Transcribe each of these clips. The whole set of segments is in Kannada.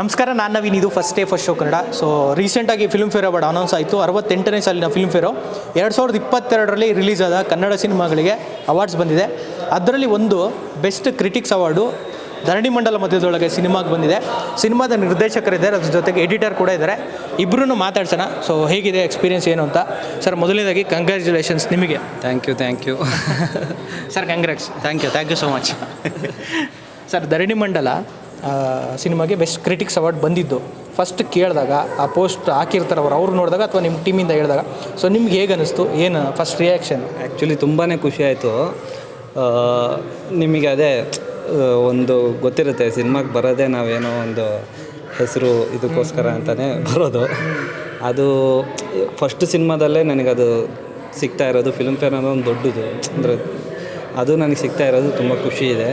ನಮಸ್ಕಾರ ನಾನು ನವೀನ್. ಇದು first day first show Kannada. So ರೀಸೆಂಟಾಗಿ ಫಿಲ್ಮ್ ಫೇರ್ ಅವಾರ್ಡ್ ಅನೌನ್ಸ್ ಆಯಿತು. ಅರವತ್ತೆಂಟನೇ ಸಾಲಿನ ಫಿಲ್ಮ್ ಫೇರು ಎರಡು ಸಾವಿರದ ಇಪ್ಪತ್ತೆರಡರಲ್ಲಿ ರಿಲೀಸ್ ಆದ ಕನ್ನಡ ಸಿನಿಮಾಗಳಿಗೆ ಅವಾರ್ಡ್ಸ್ ಬಂದಿದೆ. ಅದರಲ್ಲಿ ಒಂದು ಬೆಸ್ಟ್ ಕ್ರಿಟಿಕ್ಸ್ ಅವಾರ್ಡು ಧರಣಿ ಮಂಡಲ ಮಧ್ಯದೊಳಗೆ ಸಿನಿಮಾಗೆ ಬಂದಿದೆ. ಸಿನಿಮಾದ ನಿರ್ದೇಶಕರಿದ್ದಾರೆ ಅದ್ರ ಜೊತೆಗೆ ಎಡಿಟರ್ ಕೂಡ ಇದ್ದಾರೆ. ಇಬ್ಬರೂ ಮಾತಾಡ್ಸೋಣ. ಸೊ ಹೇಗಿದೆ ಎಕ್ಸ್ಪೀರಿಯನ್ಸ್ ಏನು ಅಂತ? ಸರ್ ಮೊದಲನೇದಾಗಿ ಕಂಗ್ರ್ಯಾಚುಲೇಷನ್ಸ್ ನಿಮಗೆ. Thank you thank you sir congrats thank you thank you so much sir Dharani Mandala ಸಿನಿಮಾಗೆ ಬೆಸ್ಟ್ ಕ್ರಿಟಿಕ್ಸ್ ಅವಾರ್ಡ್ ಬಂದಿದ್ದು. ಫಸ್ಟ್ ಕೇಳಿದಾಗ ಆ ಪೋಸ್ಟ್ ಹಾಕಿರ್ತಾರೆ ಅವ್ರು ಅವ್ರು ನೋಡಿದಾಗ ಅಥವಾ ನಿಮ್ಮ ಟೀಮಿಂದ ಹೇಳಿದಾಗ. ಸೊ ನಿಮ್ಗೆ ಹೇಗೆ ಅನ್ನಿಸ್ತು ಏನು ಫಸ್ಟ್ ರಿಯಾಕ್ಷನ್ ಆ್ಯಕ್ಚುಲಿ ತುಂಬಾ ಖುಷಿ ಆಯಿತು. ನಿಮಗೆ ಅದೇ ಒಂದು ಗೊತ್ತಿರುತ್ತೆ ಸಿನಿಮಾಗೆ ಬರೋದೇ ನಾವೇನೋ ಒಂದು ಹೆಸರು ಇದಕ್ಕೋಸ್ಕರ ಅಂತಲೇ ಬರೋದು. ಅದು ಫಸ್ಟ್ ಸಿನಿಮಾದಲ್ಲೇ ನನಗದು ಸಿಗ್ತಾ ಇರೋದು ಫಿಲ್ಮ್ ಫೇರ್ ಅನ್ನೋದು ಒಂದು ದೊಡ್ಡದು. ಅಂದರೆ ಅದು ನನಗೆ ಸಿಗ್ತಾ ಇರೋದು ತುಂಬ ಖುಷಿ ಇದೆ.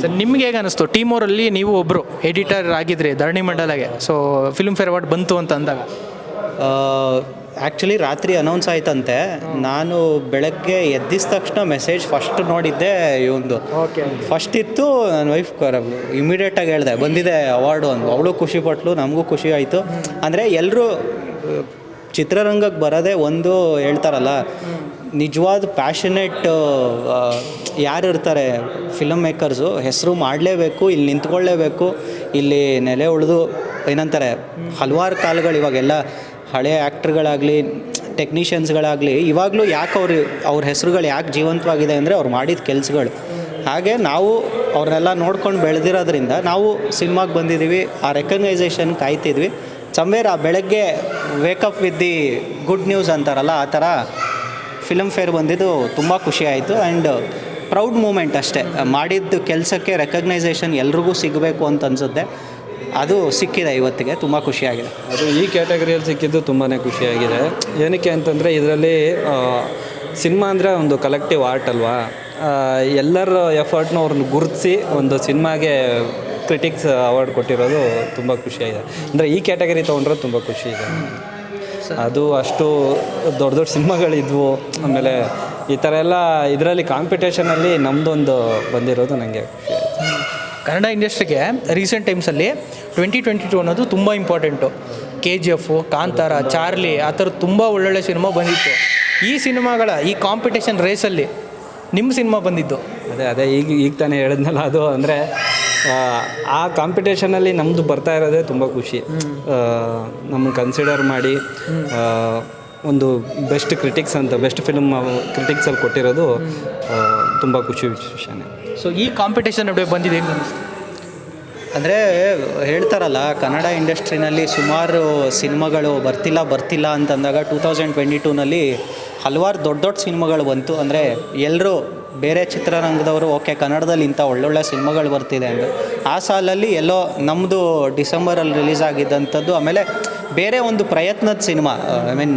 ಸರ್ ನಿಮ್ಗೆ ಹೇಗೆ ಅನಿಸ್ತು? ಟೀಮ್ ಅವರಲ್ಲಿ ನೀವು ಒಬ್ಬರು ಎಡಿಟರ್ ಆಗಿದ್ರಿ ಧರಣಿ ಮಂಡಲಗೆ. ಸೊ ಫಿಲ್ಮ್ ಫೇರ್ ಅವಾರ್ಡ್ ಬಂತು ಅಂತ ಅಂದಾಗ. ಆ್ಯಕ್ಚುಲಿ ರಾತ್ರಿ ಅನೌನ್ಸ್ ಆಯ್ತಂತೆ. ನಾನು ಬೆಳಗ್ಗೆ ಎದ್ದಿದ ತಕ್ಷಣ ಮೆಸೇಜ್ ಫಸ್ಟ್ ನೋಡಿದ್ದೆ ಇವೊಂದು. ಫಸ್ಟ್ ಇತ್ತು ನನ್ನ ವೈಫ್ ಇಮಿಡಿಯೇಟಾಗಿ ಹೇಳಿದೆ ಬಂದಿದೆ ಅವಾರ್ಡು ಅಂತ ಅವಳು ಖುಷಿ ಪಟ್ಲು ನಮಗೂ ಖುಷಿ ಆಯಿತು. ಅಂದರೆ ಎಲ್ಲರೂ ಚಿತ್ರರಂಗಕ್ಕೆ ಬರೋದೇ ಒಂದು ಹೇಳ್ತಾರಲ್ಲ ನಿಜವಾದ ಪ್ಯಾಷನೇಟ್ ಯಾರು ಇರ್ತಾರೆ ಫಿಲಮ್ ಮೇಕರ್ಸು ಹೆಸರು ಮಾಡಲೇಬೇಕು, ಇಲ್ಲಿ ನಿಂತ್ಕೊಳ್ಳೇಬೇಕು, ಇಲ್ಲಿ ನೆಲೆ ಉಳಿದು ಏನಂತಾರೆ, ಹಲವಾರು ಕಾಲಗಳು ಇವಾಗೆಲ್ಲ ಹಳೆ ಆ್ಯಕ್ಟ್ರ್ಗಳಾಗಲಿ ಟೆಕ್ನಿಷಿಯನ್ಸ್ಗಳಾಗಲಿ ಇವಾಗಲೂ ಯಾಕೆ ಅವ್ರು, ಅವ್ರ ಹೆಸರುಗಳು ಯಾಕೆ ಜೀವಂತವಾಗಿದೆ ಅಂದರೆ ಅವ್ರು ಮಾಡಿದ ಕೆಲಸಗಳು. ಹಾಗೆ ನಾವು ಅವ್ರನ್ನೆಲ್ಲ ನೋಡ್ಕೊಂಡು ಬೆಳೆದಿರೋದ್ರಿಂದ ನಾವು ಸಿನಿಮಾಗೆ ಬಂದಿದ್ದೀವಿ ಆ ರೆಕಗ್ನೈಸೇಷನ್ ಕಾಯ್ತಿದ್ವಿ. ಸಮ್ವೇರ್ ಆ ಬೆಳಗ್ಗೆ wake up with the good news ಅಂತಾರಲ್ಲ, ಆ ಥರ ಫಿಲಮ್ ಫೇರ್ ಬಂದಿದ್ದು ತುಂಬ ಖುಷಿ ಆಯಿತು ಆ್ಯಂಡ್ ಪ್ರೌಡ್ ಮೂಮೆಂಟ್ ಅಷ್ಟೇ. ಮಾಡಿದ್ದು ಕೆಲಸಕ್ಕೆ ರೆಕಗ್ನೈಸೇಷನ್ ಎಲ್ರಿಗೂ ಸಿಗಬೇಕು ಅಂತ ಅನಿಸುತ್ತೆ. ಅದು ಸಿಕ್ಕಿದೆ ಇವತ್ತಿಗೆ, ತುಂಬ ಖುಷಿಯಾಗಿದೆ ಅದು ಈ ಕ್ಯಾಟಗರಿಯಲ್ಲಿ ಸಿಕ್ಕಿದ್ದು ತುಂಬಾ ಖುಷಿಯಾಗಿದೆ ಏನಕ್ಕೆ ಅಂತಂದರೆ ಇದರಲ್ಲಿ ಸಿನಿಮಾ ಅಂದರೆ ಒಂದು ಕಲೆಕ್ಟಿವ್ ಆರ್ಟ್ ಅಲ್ವಾ? ಎಲ್ಲರ ಎಫರ್ಟ್ನ ಅವ್ರನ್ನ ಗುರುತಿಸಿ ಒಂದು ಸಿನಿಮಾಗೆ ಕ್ರಿಟಿಕ್ಸ್ ಅವಾರ್ಡ್ ಕೊಟ್ಟಿರೋದು ತುಂಬ ಖುಷಿಯಾಗಿದೆ ಅಂದರೆ ಈ ಕ್ಯಾಟಗರಿ ತೊಗೊಂಡ್ರೆ ತುಂಬ ಖುಷಿ ಇದೆ. ಅದು ಅಷ್ಟು ದೊಡ್ಡ ದೊಡ್ಡ ಸಿನಿಮಾಗಳಿದ್ವು. ಆಮೇಲೆ ಈ ಥರ ಎಲ್ಲ ಇದರಲ್ಲಿ ಕಾಂಪಿಟೇಷನಲ್ಲಿ ನಮ್ಮದೊಂದು ಬಂದಿರೋದು ನನಗೆ ಕನ್ನಡ ಇಂಡಸ್ಟ್ರಿಗೆ ರೀಸೆಂಟ್ ಟೈಮ್ಸಲ್ಲಿ ಟ್ವೆಂಟಿ ಟ್ವೆಂಟಿ ಟು ಅನ್ನೋದು ತುಂಬ important. K G F Kantara Charlie ಆ ಥರ ತುಂಬ ಒಳ್ಳೊಳ್ಳೆ ಸಿನಿಮಾ ಬಂದಿತ್ತು. ಈ ಸಿನಿಮಾಗಳ ಈ ಕಾಂಪಿಟೇಷನ್ ರೇಸಲ್ಲಿ ನಿಮ್ಮ ಸಿನಿಮಾ ಬಂದಿದ್ದು. ಅದೇ ಅದೇ ಈಗ ಈಗ ತಾನೇ ಹೇಳಿದ್ನಲ್ಲ ಅದು. ಅಂದರೆ ಆ ಕಾಂಪಿಟೇಷನಲ್ಲಿ ನಮ್ಮದು ಬರ್ತಾ ಇರೋದೇ ತುಂಬ ಖುಷಿ. ನಮ್ಮ ಕನ್ಸಿಡರ್ ಮಾಡಿ ಒಂದು ಬೆಸ್ಟ್ ಕ್ರಿಟಿಕ್ಸ್ ಅಂತ ಬೆಸ್ಟ್ ಫಿಲ್ಮ್ ಕ್ರಿಟಿಕ್ಸಲ್ಲಿ ಕೊಟ್ಟಿರೋದು ತುಂಬ ಖುಷಿ ವಿಷಯನೇ ಸೊ ಈ ಕಾಂಪಿಟೇಷನ್ ನಡುವೆ ಬಂದಿದೆ ಅಂದರೆ ಹೇಳ್ತಾರಲ್ಲ ಕನ್ನಡ ಇಂಡಸ್ಟ್ರಿನಲ್ಲಿ ಸುಮಾರು ಸಿನಿಮಾಗಳು ಬರ್ತಿಲ್ಲ ಬರ್ತಿಲ್ಲ ಅಂತಂದಾಗ ಟೂ ತೌಸಂಡ್ ಟ್ವೆಂಟಿ ಟೂನಲ್ಲಿ ಹಲವಾರು ದೊಡ್ಡ ದೊಡ್ಡ ಸಿನಿಮಾಗಳು ಬಂತು. ಅಂದರೆ ಎಲ್ಲರೂ ಬೇರೆ ಚಿತ್ರರಂಗದವರು ಓಕೆ ಕನ್ನಡದಲ್ಲಿ ಇಂಥ ಒಳ್ಳೊಳ್ಳೆ ಸಿನಿಮಾಗಳು ಬರ್ತಿದೆ ಅಂದರೆ ಆ ಸಾಲಲ್ಲಿ ಎಲ್ಲೋ ನಮ್ಮದು ಡಿಸೆಂಬರಲ್ಲಿ ರಿಲೀಸ್ ಆಗಿದ್ದಂಥದ್ದು ಆಮೇಲೆ ಬೇರೆ ಒಂದು ಪ್ರಯತ್ನದ cinema I mean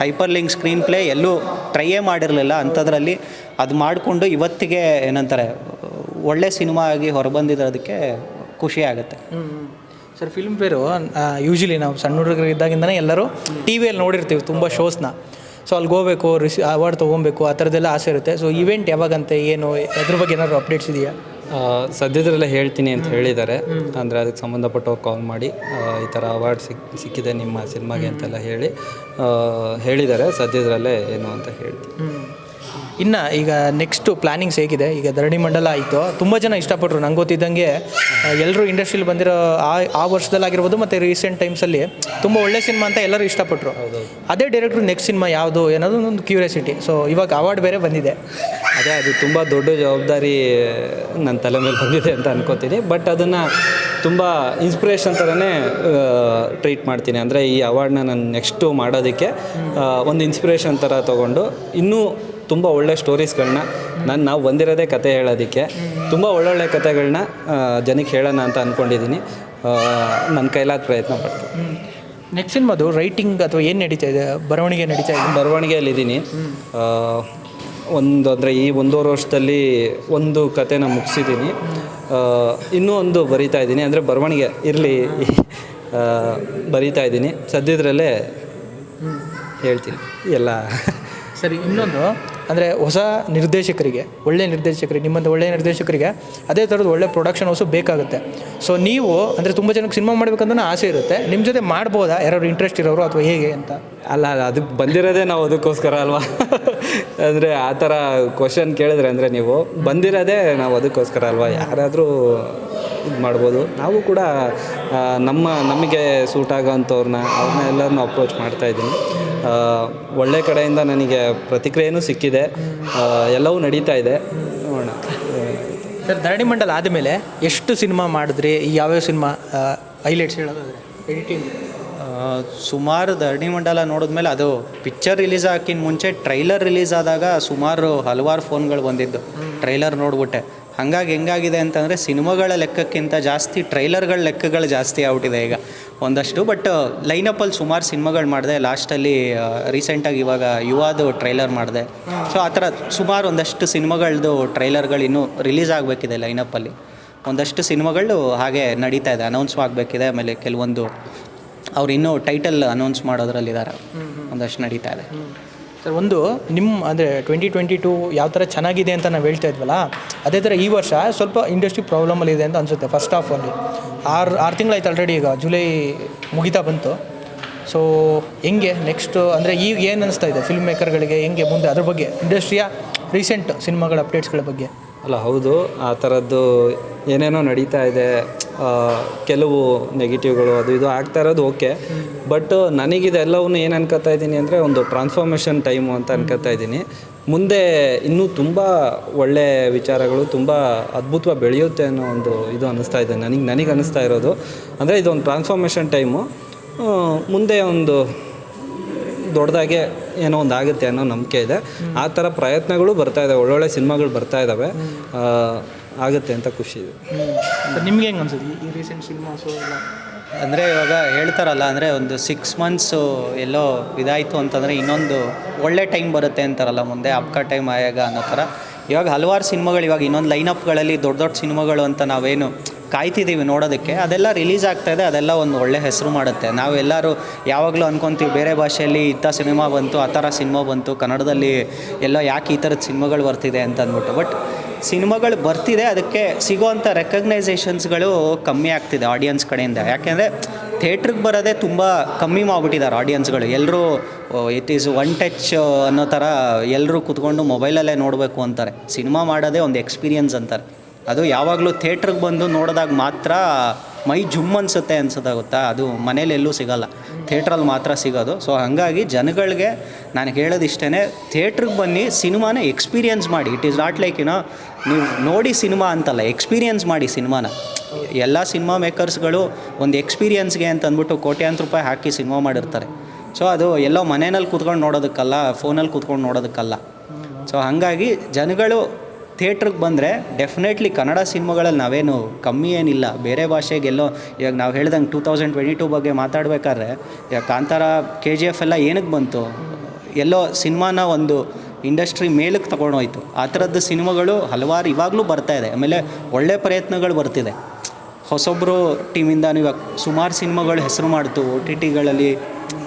hyperlink screenplay ಎಲ್ಲೂ ಟ್ರೈಯೇ ಮಾಡಿರಲಿಲ್ಲ ಅಂಥದ್ರಲ್ಲಿ ಅದು ಮಾಡಿಕೊಂಡು ಇವತ್ತಿಗೆ ಏನಂತಾರೆ ಒಳ್ಳೆ ಸಿನಿಮಾ ಆಗಿ ಹೊರಬಂದಿರೋದಕ್ಕೆ ಖುಷಿ ಆಗುತ್ತೆ. ಸರ್ ಫಿಲ್ಮ್ ಫೇರು ಯೂಶಲಿ ನಾವು ಸಣ್ಣ ಹುಡುಗರಿದ್ದಾಗಿಂದನೇ ಎಲ್ಲರೂ ಟಿ ವಿಯಲ್ಲಿ ನೋಡಿರ್ತೀವಿ ತುಂಬ ಶೋಸ್ನ. ಸೊ ಅಲ್ಲಿಗೆ ಹೋಗ್ಬೇಕು ರಿಸಿ ಅವಾರ್ಡ್ ತೊಗೊಬೇಕು ಆ ಥರದ್ದೆಲ್ಲ ಆಸೆ ಇರುತ್ತೆ. ಸೊ ಇವೆಂಟ್ ಯಾವಾಗಂತೆ ಏನು ಅದ್ರ ಬಗ್ಗೆ ಏನಾದರೂ ಅಪ್ಡೇಟ್ಸ್ ಇದೆಯಾ? ಸದ್ಯದ್ರಲ್ಲ ಹೇಳ್ತೀನಿ ಅಂತ ಹೇಳಿದ್ದಾರೆ. ಅಂದರೆ ಅದಕ್ಕೆ ಸಂಬಂಧಪಟ್ಟವ್ರು ಕಾಲ್ ಮಾಡಿ ಈ ಥರ ಅವಾರ್ಡ್ ಸಿಕ್ ಸಿಕ್ಕಿದೆ ನಿಮ್ಮ ಸಿನಿಮಾಗೆ ಅಂತೆಲ್ಲ ಹೇಳಿ ಹೇಳಿದ್ದಾರೆ. ಸದ್ಯದ್ರಲ್ಲೇ ಏನು ಅಂತ ಹೇಳ್ತೀನಿ. ಇನ್ನು ಈಗ ನೆಕ್ಸ್ಟು ಪ್ಲಾನಿಂಗ್ಸ್ ಹೇಗಿದೆ? ಈಗ ಧರಣಿ ಮಂಡಲ ಆಯಿತು. ತುಂಬ ಜನ ಇಷ್ಟಪಟ್ಟರು ನಂಗೆ ಗೊತ್ತಿದ್ದಂಗೆ ಎಲ್ಲರೂ ಇಂಡಸ್ಟ್ರಿಲಿ ಬಂದಿರೋ ಆ ಆ ವರ್ಷದಲ್ಲಾಗಿರ್ಬೋದು ಮತ್ತು ರೀಸೆಂಟ್ ಟೈಮ್ಸಲ್ಲಿ ತುಂಬ ಒಳ್ಳೆ ಸಿನಿಮಾ ಅಂತ ಎಲ್ಲರೂ ಇಷ್ಟಪಟ್ಟರು ಅದೇ ಡೈರೆಕ್ಟ್ರು ನೆಕ್ಸ್ಟ್ ಸಿನಿಮಾ ಯಾವುದು ಅನ್ನೋದು ಒಂದು ಕ್ಯೂರಿಯಾಸಿಟಿ ಸೊ ಇವಾಗ ಅವಾರ್ಡ್ ಬೇರೆ ಬಂದಿದೆ. ಅದೇ, ಅದು ತುಂಬ ದೊಡ್ಡ ಜವಾಬ್ದಾರಿ ನನ್ನ ತಲೆ ಮೇಲೆ ಬಂದಿದೆ ಅಂತ ಅನ್ಕೋತೀನಿ. ಬಟ್ ಅದನ್ನು ತುಂಬ ಇನ್ಸ್ಪಿರೇಷನ್ ಥರನೇ ಟ್ರೀಟ್ ಮಾಡ್ತೀನಿ. ಅಂದರೆ ಈ ಅವಾರ್ಡ್ನ ನಾನು ನೆಕ್ಸ್ಟು ಮಾಡೋದಕ್ಕೆ ಒಂದು ಇನ್ಸ್ಪಿರೇಷನ್ ಥರ ತೊಗೊಂಡು, ಇನ್ನೂ ತುಂಬ ಒಳ್ಳೆ ಸ್ಟೋರೀಸ್ಗಳನ್ನ ನಾನು ನಾವು ಬಂದಿರೋದೇ ಕತೆ ಹೇಳೋದಕ್ಕೆ. ತುಂಬ ಒಳ್ಳೊಳ್ಳೆ ಕತೆಗಳನ್ನ ಜನಕ್ಕೆ ಹೇಳೋಣ ಅಂತ ಅಂದ್ಕೊಂಡಿದ್ದೀನಿ ನನ್ನ ಕೈಲಾದ ಪ್ರಯತ್ನ ಪಡ್ತೀನಿ. ನೆಕ್ಸ್ಟ್ ಸಿನಿಮಾದು ರೈಟಿಂಗ್ ಅಥವಾ ಏನು ನಡೀತಾ ಇದೆ? ಬರವಣಿಗೆ ನಡೀತಾ ಇದೆ? ಬರವಣಿಗೆಯಲ್ಲಿದ್ದೀನಿ. ಒಂದು ಅಂದರೆ ಈ ಒಂದೂವರೆ ವರ್ಷದಲ್ಲಿ ಒಂದು ಕತೆನ ಮುಗಿಸಿದ್ದೀನಿ. ಇನ್ನೂ ಒಂದು ಬರಿತಾ ಇದ್ದೀನಿ. ಅಂದರೆ ಬರವಣಿಗೆ ಇರಲಿ. ಬರಿತಾ ಇದ್ದೀನಿ. ಸದ್ಯದ್ರಲ್ಲೇ ಹೇಳ್ತೀನಿ. ಎಲ್ಲ. ಸರಿ ಇನ್ನೊಂದು. ಅಂದರೆ ಹೊಸ ನಿರ್ದೇಶಕರಿಗೆ ಒಳ್ಳೆ ನಿರ್ದೇಶಕರಿಗೆ ನಿಮ್ಮಂಥ ಒಳ್ಳೆಯ ನಿರ್ದೇಶಕರಿಗೆ ಅದೇ ಥರದ ಒಳ್ಳೆ ಪ್ರೊಡಕ್ಷನ್ ಹೌಸು ಬೇಕಾಗುತ್ತೆ. ಸೊ ನೀವು ಅಂದರೆ ತುಂಬ ಜನಕ್ಕೆ ಸಿನಿಮಾ ಮಾಡಬೇಕಂತ ಆಸೆ ಇರುತ್ತೆ. ನಿಮ್ಮ ಜೊತೆ ಮಾಡ್ಬೋದಾ? ಯಾರು ಇಂಟ್ರೆಸ್ಟ್ ಇರೋರು ಅಥವಾ ಹೇಗೆ ಅಂತ? ಅಲ್ಲ ಅಲ್ಲ, ಅದಕ್ಕೆ ಬಂದಿರೋದೇ ನಾವು ಅದಕ್ಕೋಸ್ಕರ ಅಲ್ವಾ? ಅಂದರೆ ಆ ಥರ ಕ್ವಶನ್ ಕೇಳಿದ್ರೆ ಅಂದರೆ ನೀವು ಬಂದಿರೋದೇ ನಾವು ಅದಕ್ಕೋಸ್ಕರ ಅಲ್ವಾ? ಯಾರಾದರೂ ಇದು ಮಾಡ್ಬೋದು. ನಾವು ಕೂಡ ನಮ್ಮ ನಮಗೆ ಸೂಟ್ ಆಗೋ ಅಂಥವ್ರನ್ನ ಅವ್ರನ್ನ ಎಲ್ಲರನ್ನೂ ಅಪ್ರೋಚ್ ಮಾಡ್ತಾ ಇದ್ದೀನಿ. ಆ, ಒಳ್ಳೆ ಕಡೆಯಿಂದ ನನಗೆ ಪ್ರತಿಕ್ರಿಯೆನೂ ಸಿಕ್ಕಿದೆ. ಎಲ್ಲವೂ ನಡೀತಾ ಇದೆ. ನೋಡೋಣ. ಸರ್ ಧರಣಿ ಮಂಡಲ ಆದಮೇಲೆ ಎಷ್ಟು ಸಿನಿಮಾ ಮಾಡಿದ್ರಿ? ಯಾವ್ಯಾವ ಸಿನಿಮಾ ಹೈಲೈಟ್ಸ್ ಹೇಳೋದಾದ್ರೆ ಎಡಿಟಿಂಗ್? ಸುಮಾರು ಧರಣಿ ಮಂಡಲ ನೋಡಿದ್ಮೇಲೆ ಅದು ಪಿಕ್ಚರ್ ರಿಲೀಸ್ ಹಾಕಿನ ಮುಂಚೆ ಟ್ರೈಲರ್ ರಿಲೀಸ್ ಆದಾಗ ಸುಮಾರು ಹಲವಾರು ಫೋನ್ಗಳು ಬಂದಿದ್ದು. ಟ್ರೈಲರ್ ನೋಡ್ಬಿಟ್ಟೆ. ಹಾಗಾಗಿ ಹೆಂಗಾಗಿದೆ ಅಂತಂದರೆ ಸಿನಿಮಾಗಳ ಲೆಕ್ಕಕ್ಕಿಂತ ಜಾಸ್ತಿ ಟ್ರೈಲರ್ಗಳ ಲೆಕ್ಕಗಳು ಜಾಸ್ತಿ ಆಗ್ಬಿಟ್ಟಿದೆ ಈಗ. ಒಂದಷ್ಟು ಬಟ್ ಲೈನಪ್ಪಲ್ಲಿ ಸುಮಾರು ಸಿನಿಮಾಗಳು ಮಾಡಿದೆ. ಲಾಸ್ಟಲ್ಲಿ ರೀಸೆಂಟಾಗಿ ಇವಾಗ ಯುವಾದು ಟ್ರೈಲರ್ ಮಾಡಿದೆ. ಸೊ ಆ ಥರ ಸುಮಾರು ಒಂದಷ್ಟು ಸಿನಿಮಾಗಳದ್ದು ಟ್ರೈಲರ್ಗಳು ಇನ್ನೂ ರಿಲೀಸ್ ಆಗಬೇಕಿದೆ ಲೈನಪ್ಪಲ್ಲಿ. ಒಂದಷ್ಟು ಸಿನಿಮಾಗಳು ಹಾಗೆ ನಡೀತಾ ಇದೆ ಅನೌನ್ಸ್ ಆಗಬೇಕಿದೆ. ಆಮೇಲೆ ಕೆಲವೊಂದು ಅವ್ರು ಇನ್ನೂ ಟೈಟಲ್ ಅನೌನ್ಸ್ ಮಾಡೋದ್ರಲ್ಲಿದ್ದಾರೆ ಒಂದಷ್ಟು ನಡೀತಾ ಇದೆ. ಸರ್, ಒಂದು ನಿಮ್ಮ ಅಂದರೆ ಟ್ವೆಂಟಿ ಟ್ವೆಂಟಿ ಟು ಯಾವ ಥರ ಚೆನ್ನಾಗಿದೆ ಅಂತ ನಾವು ಹೇಳ್ತಾ ಇದ್ವಲ್ಲ, ಅದೇ ಥರ ಈ ವರ್ಷ ಸ್ವಲ್ಪ ಇಂಡಸ್ಟ್ರಿ ಪ್ರಾಬ್ಲಮಲ್ಲಿ ಇದೆ ಅಂತ ಅನಿಸುತ್ತೆ ಫಸ್ಟ್ ಹಾಫಲ್ಲಿ ಆರು ಆರು ತಿಂಗಳಾಯ್ತು ಆಲ್ರೆಡಿ ಈಗ, ಜುಲೈ ಮುಗಿತಾ ಬಂತು. ಸೊ ಹೆಂಗೆ ನೆಕ್ಸ್ಟ್ ಅಂದರೆ ಈಗ ಏನು ಅನಿಸ್ತಾ ಇದೆ ಫಿಲ್ಮ್ ಮೇಕರ್ಗಳಿಗೆ ಹೆಂಗೆ ಮುಂದೆ, ಅದ್ರ ಬಗ್ಗೆ ಇಂಡಸ್ಟ್ರಿಯ ರೀಸೆಂಟ್ ಸಿನಿಮಾಗಳ ಅಪ್ಡೇಟ್ಸ್ಗಳ ಬಗ್ಗೆ? ಅಲ್ಲ, ಹೌದು. ಆ ಥರದ್ದು ಏನೇನೋ ನಡೀತಾ ಇದೆ. ಕೆಲವು ನೆಗೆಟಿವ್ಗಳು ಅದು ಇದು ಆಗ್ತಾ ಇರೋದು ಓಕೆ. ಬಟ್ ನನಗಿದೆಲ್ಲವನ್ನು ಏನು ಅನ್ಕೋತಾ ಇದ್ದೀನಿ ಅಂದರೆ ಒಂದು ಟ್ರಾನ್ಸ್ಫಾರ್ಮೇಷನ್ ಟೈಮು ಅಂತ ಅನ್ಕೋತಾ ಇದ್ದೀನಿ. ಮುಂದೆ ಇನ್ನೂ ತುಂಬ ಒಳ್ಳೆ ವಿಚಾರಗಳು, ತುಂಬ ಅದ್ಭುತವಾಗಿ ಬೆಳೆಯುತ್ತೆ ಅನ್ನೋ ಒಂದು ಇದು ಅನ್ನಿಸ್ತಾ ಇದೆ ನನಗೆ ನನಗೆ ಅನ್ನಿಸ್ತಾ ಇರೋದು. ಅಂದರೆ ಇದೊಂದು ಟ್ರಾನ್ಸ್ಫಾರ್ಮೇಷನ್ ಟೈಮು. ಮುಂದೆ ಒಂದು ದೊಡ್ಡದಾಗೆ ಏನೋ ಒಂದು ಆಗುತ್ತೆ ಅನ್ನೋ ನಂಬಿಕೆ ಇದೆ. ಆ ಥರ ಪ್ರಯತ್ನಗಳು ಬರ್ತಾ ಇದ್ದಾವೆ ಒಳ್ಳೊಳ್ಳೆ ಸಿನಿಮಾಗಳು ಬರ್ತಾ ಇದ್ದಾವೆ ಆ, ಆಗುತ್ತೆ ಅಂತ ಖುಷಿ ಇದೆ. ನಿಮ್ಗೆ ಹೆಂಗೆ ಅನ್ಸುತ್ತೆ? ಈ ರೀಸೆಂಟ್ ಸಿನಿಮಾಸು ಎಲ್ಲ? ಅಂದರೆ ಇವಾಗ ಹೇಳ್ತಾರಲ್ಲ ಅಂದರೆ ಒಂದು ಸಿಕ್ಸ್ ಮಂತ್ಸು ಎಲ್ಲೋ ಇದಾಯಿತು ಅಂತಂದರೆ ಇನ್ನೊಂದು ಒಳ್ಳೆ ಟೈಮ್ ಬರುತ್ತೆ ಅಂತಾರಲ್ಲ ಮುಂದೆ ಅಪ್ಕ ಟೈಮ್ ಆಯಾಗ ಅನ್ನೋ ಥರ. ಇವಾಗ ಹಲವಾರು ಸಿನಿಮಾಗಳು, ಇವಾಗ ಇನ್ನೊಂದು ಲೈನಪ್ಗಳಲ್ಲಿ ದೊಡ್ಡ ದೊಡ್ಡ ಸಿನಿಮಾಗಳು ಅಂತ ನಾವೇನು ಕಾಯ್ತಿದ್ದೀವಿ ನೋಡೋದಕ್ಕೆ, ಅದೆಲ್ಲ ರಿಲೀಸ್ ಆಗ್ತಾ ಇದೆ, ಅದೆಲ್ಲ ಒಂದು ಒಳ್ಳೆ ಹೆಸರು ಮಾಡುತ್ತೆ. ನಾವೆಲ್ಲರೂ ಯಾವಾಗಲೂ ಅನ್ಕೊತೀವಿ, ಬೇರೆ ಭಾಷೆಯಲ್ಲಿ ಇಂಥ ಸಿನಿಮಾ ಬಂತು, ಆ ಥರ ಸಿನಿಮಾ ಬಂತು, ಕನ್ನಡದಲ್ಲಿ ಎಲ್ಲ ಯಾಕೆ ಈ ಥರದ ಸಿನಿಮಾಗಳು ಬರ್ತಿದೆ ಅಂತ ಅಂದ್ಬಿಟ್ಟು. ಬಟ್ ಸಿನಿಮಾಗಳು ಬರ್ತಿದೆ, ಅದಕ್ಕೆ ಸಿಗೋವಂಥ ರೆಕಗ್ನೈಸೇಷನ್ಸ್ಗಳು ಕಮ್ಮಿ ಆಗ್ತಿದೆ ಆಡಿಯನ್ಸ್ ಕಡೆಯಿಂದ. ಯಾಕೆಂದರೆ ಥಿಯೇಟ್ರಿಗೆ ಬರೋದೇ ತುಂಬ ಕಮ್ಮಿ ಮಾಡಿಬಿಟ್ಟಿದ್ದಾರೆ ಆಡಿಯನ್ಸ್ಗಳು. ಎಲ್ಲರೂ ಇಟ್ ಈಸ್ ಒನ್ ಟಚ್ ಅನ್ನೋ ಥರ ಎಲ್ಲರೂ ಕೂತ್ಕೊಂಡು ಮೊಬೈಲಲ್ಲೇ ನೋಡಬೇಕು ಅಂತಾರೆ. ಸಿನಿಮಾ ಮಾಡೋದೇ ಒಂದು ಎಕ್ಸ್ಪೀರಿಯನ್ಸ್ ಅಂತಾರೆ. ಅದು ಯಾವಾಗಲೂ ಥಿಯೇಟ್ರಿಗೆ ಬಂದು ನೋಡಿದಾಗ ಮಾತ್ರ ಮೈ ಜುಮ್ ಅನ್ಸುತ್ತೆ ಅನ್ಸುತ್ತೆ ಗೊತ್ತಾ? ಅದು ಮನೇಲಿ ಎಲ್ಲೂ ಸಿಗೋಲ್ಲ. ಥಿಯೇಟ್ರಲ್ಲಿ ಮಾತ್ರ ಸಿಗೋದು. ಸೊ, ಹಾಗಾಗಿ ಜನಗಳಿಗೆ ನಾನು ಹೇಳೋದು ಇಷ್ಟೇ ಥಿಯೇಟ್ರಿಗೆ ಬನ್ನಿ, ಸಿನಿಮಾನ ಎಕ್ಸ್ಪೀರಿಯನ್ಸ್ ಮಾಡಿ. ಇಟ್ ಈಸ್ ನಾಟ್ ಲೈಕ್ ಏನೋ ನೀವು ನೋಡಿ ಸಿನಿಮಾ ಅಂತಲ್ಲ, ಎಕ್ಸ್ಪೀರಿಯನ್ಸ್ ಮಾಡಿ ಸಿನಿಮಾನ. ಎಲ್ಲ ಸಿನಿಮಾ ಮೇಕರ್ಸ್ಗಳು ಒಂದು ಎಕ್ಸ್ಪೀರಿಯನ್ಸ್ಗೆ ಅಂತ ಅಂದ್ಬಿಟ್ಟು ಕೋಟ್ಯಾಂತರ ರೂಪಾಯಿ ಹಾಕಿ ಸಿನಿಮಾ ಮಾಡಿರ್ತಾರೆ. ಸೊ ಅದು ಎಲ್ಲೋ ಮನೆಯಲ್ಲಿ ಕೂತ್ಕೊಂಡು ನೋಡೋದಕ್ಕಲ್ಲ ಫೋನಲ್ಲಿ ಕೂತ್ಕೊಂಡು ನೋಡೋದಕ್ಕಲ್ಲ. ಸೊ ಹಾಗಾಗಿ ಜನಗಳು ಥಿಯೇಟ್ರಿಗೆ ಬಂದರೆ ಡೆಫಿನೆಟ್ಲಿ ಕನ್ನಡ ಸಿನಿಮಾಗಳಲ್ಲಿ ನಾವೇನು ಕಮ್ಮಿ ಏನಿಲ್ಲ. ಬೇರೆ ಭಾಷೆಗೆಲ್ಲೋ ಇವಾಗ ನಾವು ಹೇಳ್ದಂಗೆ ಟೂ ತೌಸಂಡ್ ಟ್ವೆಂಟಿ ಟೂ ಬಗ್ಗೆ ಮಾತಾಡಬೇಕಾದ್ರೆ, ಇವಾಗ ಕಾಂತಾರ ಕೆ ಜಿ ಎಫ್ ಎಲ್ಲ ಏನಕ್ಕೆ ಬಂತು? ಎಲ್ಲೋ ಸಿನಿಮಾನ ಒಂದು ಇಂಡಸ್ಟ್ರಿ ಮೇಲಕ್ಕೆ ತಗೊಂಡೋಯ್ತು ಆ ಥರದ್ದು ಸಿನಿಮಾಗಳು ಹಲವಾರು ಇವಾಗಲೂ ಬರ್ತಾ ಇದೆ. ಆಮೇಲೆ ಒಳ್ಳೆ ಪ್ರಯತ್ನಗಳು ಬರ್ತಿದೆ. ಹೊಸೊಬ್ಬರು ಟೀಮಿಂದ ಇವಾಗ ಸುಮಾರು ಸಿನಿಮಾಗಳು ಹೆಸರು ಮಾಡ್ತು ಓ ಟಿ ಟಿಗಳಲ್ಲಿ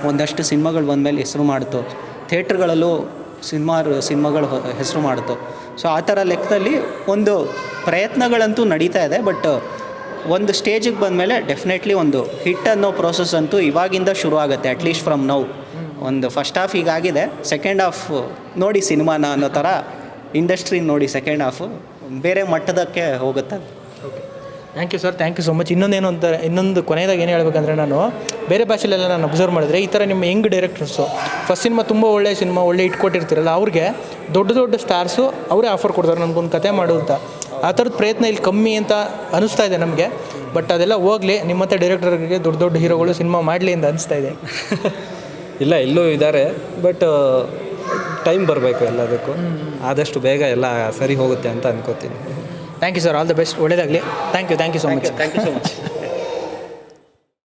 ಒಂದಷ್ಟು ಸಿನಿಮಾಗಳು ಬಂದಮೇಲೆ ಹೆಸರು ಮಾಡ್ತು. ಥಿಯೇಟ್ರ್ಗಳಲ್ಲೂ ಸಿನಿಮಾರು ಸಿನಿಮಾಗಳು ಹೆಸರು ಮಾಡ್ತು. ಸೊ, ಆ ಥರ ಲೆಕ್ಕದಲ್ಲಿ ಒಂದು ಪ್ರಯತ್ನಗಳಂತೂ ನಡೀತಾ ಇದೆ, ಬಟ್ ಒಂದು ಸ್ಟೇಜಿಗೆ ಬಂದಮೇಲೆ ಡೆಫಿನೆಟ್ಲಿ ಒಂದು ಹಿಟ್ ಅನ್ನೋ ಪ್ರೋಸೆಸ್ ಅಂತೂ ಇವಾಗಿಂದ ಶುರು ಆಗುತ್ತೆ ಅಟ್ಲೀಸ್ಟ್ ಫ್ರಮ್ ನೌ ಒಂದು ಫಸ್ಟ್ ಹಾಫ್ ಈಗಾಗಿದೆ ಸೆಕೆಂಡ್ ಹಾಫ್ ನೋಡಿ ಸಿನಿಮಾನ ಅನ್ನೋ ಥರ ಇಂಡಸ್ಟ್ರಿ ನೋಡಿ ಸೆಕೆಂಡ್ ಹಾಫು ಬೇರೆ ಮಟ್ಟದಕ್ಕೆ ಹೋಗುತ್ತೆ? Thank you sir thank you so much ಇನ್ನೊಂದೇನು ಅಂತ ಇನ್ನೊಂದು ಕೊನೆಯದಾಗಿ ಏನು ಹೇಳ್ಬೇಕಂದ್ರೆ ನಾನು ಬೇರೆ ಭಾಷೆಲೆಲ್ಲ ನಾನು ಅಬ್ಸರ್ವ್ ಮಾಡಿದ್ರೆ ಈ ಥರ ನಿಮ್ಮ ಯಂಗ್ ಡೈರೆಕ್ಟರ್ಸು ಫಸ್ಟ್ ಸಿನಿಮಾ ತುಂಬ ಒಳ್ಳೆಯ ಸಿನಿಮಾ ಒಳ್ಳೆ ಇಟ್ಕೊಟ್ಟಿರ್ತೀರಲ್ಲ ಅವ್ರಿಗೆ ದೊಡ್ಡ ದೊಡ್ಡ ಸ್ಟಾರ್ಸು ಅವರೇ ಆಫರ್ ಕೊಡ್ತಾರೆ ನನಗೊಂದು ಕತೆ ಮಾಡು ಅಂತ. ಆ ಥರದ ಪ್ರಯತ್ನ ಇಲ್ಲಿ ಕಮ್ಮಿ ಅಂತ ಅನಿಸ್ತಾ ಇದೆ ನಮಗೆ ಬಟ್ ಅದೆಲ್ಲ ಹೋಗಲಿ ನಿಮ್ಮಂಥ ಡೈರೆಕ್ಟರ್ಗೆ ದೊಡ್ಡ ದೊಡ್ಡ ಹೀರೋಗಳು ಸಿನಿಮಾ ಮಾಡಲಿ ಅಂತ ಅನಿಸ್ತಾ ಇದೆ. ಇಲ್ಲ ಇಲ್ಲೂ ಇದ್ದಾರೆ ಬಟ್ ಟೈಮ್ ಬರಬೇಕು ಎಲ್ಲದಕ್ಕೂ. ಆದಷ್ಟು ಬೇಗ ಎಲ್ಲ ಸರಿ ಹೋಗುತ್ತೆ ಅಂತ ಅನ್ಕೋತೀನಿ. Thank you sir all the best ಒಳ್ಳೇದಾಗಲಿ. Thank you thank you so much thank you so much